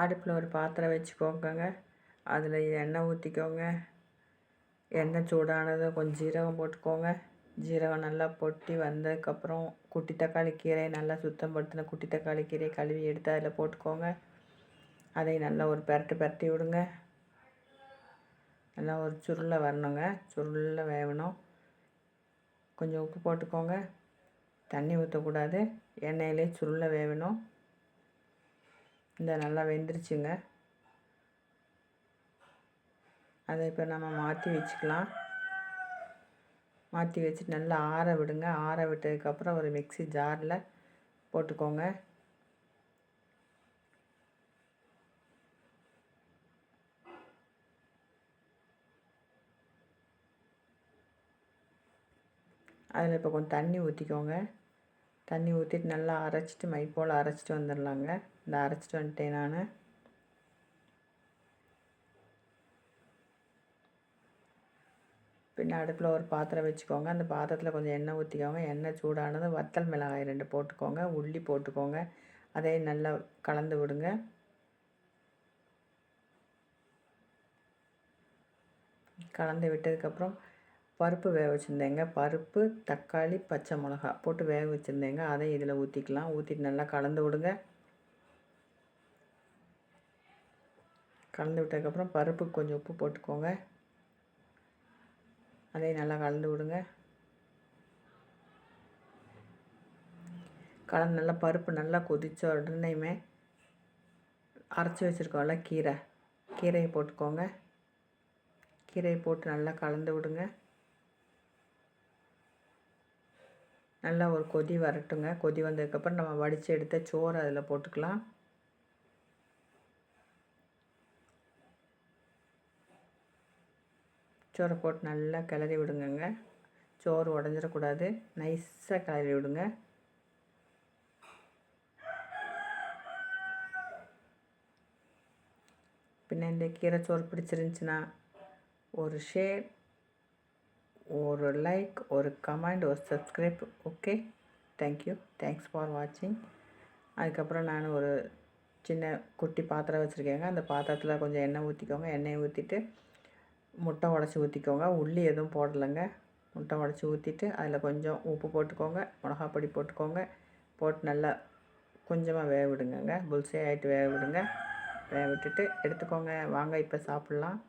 அடுப்பில் ஒரு பாத்திரம் வச்சுக்கோங்க அதில் எண்ணெய் ஊற்றிக்கோங்க. எண்ணெய் சூடானதும் கொஞ்சம் ஜீரகம் போட்டுக்கோங்க. ஜீரகம் நல்லா பொட்டி வந்ததுக்கப்புறம் குட்டி தக்காளி கீரை நல்லா சுத்தம் படுத்தின குட்டி தக்காளி கீரையை கழுவி எடுத்து அதில் போட்டுக்கோங்க. அதை நல்லா ஒரு பெரட்டு பெரட்டி விடுங்க. நல்லா ஒரு சுருளை வரணுங்க. சுருளில் வேகணும். கொஞ்சம் உப்பு போட்டுக்கோங்க. தண்ணி ஊற்றக்கூடாது. எண்ணெயிலே சுருளை வேகணும். இந்த நல்லா வெந்துருச்சுங்க. அதை இப்போ நம்ம மாற்றி வச்சுக்கலாம். மாற்றி வச்சுட்டு நல்லா ஆற விடுங்க. ஆற விட்டதுக்கப்புறம் ஒரு மிக்சி ஜாரில் போட்டுக்கோங்க. அதில் இப்போ கொஞ்சம் தண்ணி ஊற்றிக்கோங்க. தண்ணி ஊற்றிட்டு நல்லா அரைச்சிட்டு மை போல் அரைச்சிட்டு வந்துடலாங்க. இந்த அரைச்சிட்டு வந்துட்டேன் நான். பின்ன அடுப்பில் ஒரு பாத்திரம் வச்சுக்கோங்க. அந்த பாத்திரத்தில் கொஞ்சம் எண்ணெய் ஊற்றிக்கோங்க எண்ணெய் சூடானது வத்தல் மிளகாய் ரெண்டு போட்டுக்கோங்க. உள்ளி போட்டுக்கோங்க. அதே நல்லா கலந்து விடுங்க. கலந்து விட்டதுக்கப்புறம் பருப்பு வேக வச்சுருந்தேங்க. பருப்பு தக்காளி பச்சை மிளகா போட்டு வேக வச்சுருந்தேங்க. அதை இதில் ஊற்றிக்கலாம் ஊற்றிட்டு நல்லா கலந்து விடுங்க. கலந்து விட்டதுக்கப்புறம் பருப்புக்கு கொஞ்சம் உப்பு போட்டுக்கோங்க. அதையும் நல்லா கலந்து விடுங்க. கலந்து நல்லா பருப்பு நல்லா கொதித்த உடனேயுமே அரைச்சி வச்சுருக்கோம்ல கீரை. கீரையை போட்டுக்கோங்க. கீரையை போட்டு நல்லா கலந்து விடுங்க. நல்லா ஒரு கொதி வரட்டுங்க. கொதி வந்ததுக்கப்புறம் நம்ம வடித்து எடுத்த சோறு அதில் போட்டுக்கலாம். சோறை போட்டு நல்லா கிளறி விடுங்கங்க. சோறு உடஞ்சிடக்கூடாது. நைஸாக கிளறி விடுங்க. பின்ன இந்த கீரை சோறு பிடிச்சிருந்துச்சின்னா ஒரு ஷேர் ஒரு லைக் ஒரு கமெண்ட் ஒரு subscribe okay thank you thanks for வாட்சிங் அதுக்கப்புறம் நான் ஒரு சின்ன குட்டி பாத்திரம் வச்சுருக்கேங்க. அந்த பாத்திரத்தில் கொஞ்சம் எண்ணெய் ஊற்றிக்கோங்க எண்ணெயை ஊற்றிட்டு முட்டை உடச்சி ஊற்றிக்கோங்க உள்ளி எதுவும் போடலைங்க. முட்டை உடச்சி ஊற்றிட்டு அதில் கொஞ்சம் உப்பு போட்டுக்கோங்க. மிளகாப்பொடி போட்டுக்கோங்க. போட்டு நல்லா கொஞ்சமாக வேக விடுங்கங்க. புல்சே ஆகிட்டு வேக விடுங்க. வேக விட்டுட்டு எடுத்துக்கோங்க. வாங்க இப்போ சாப்பிட்லாம்.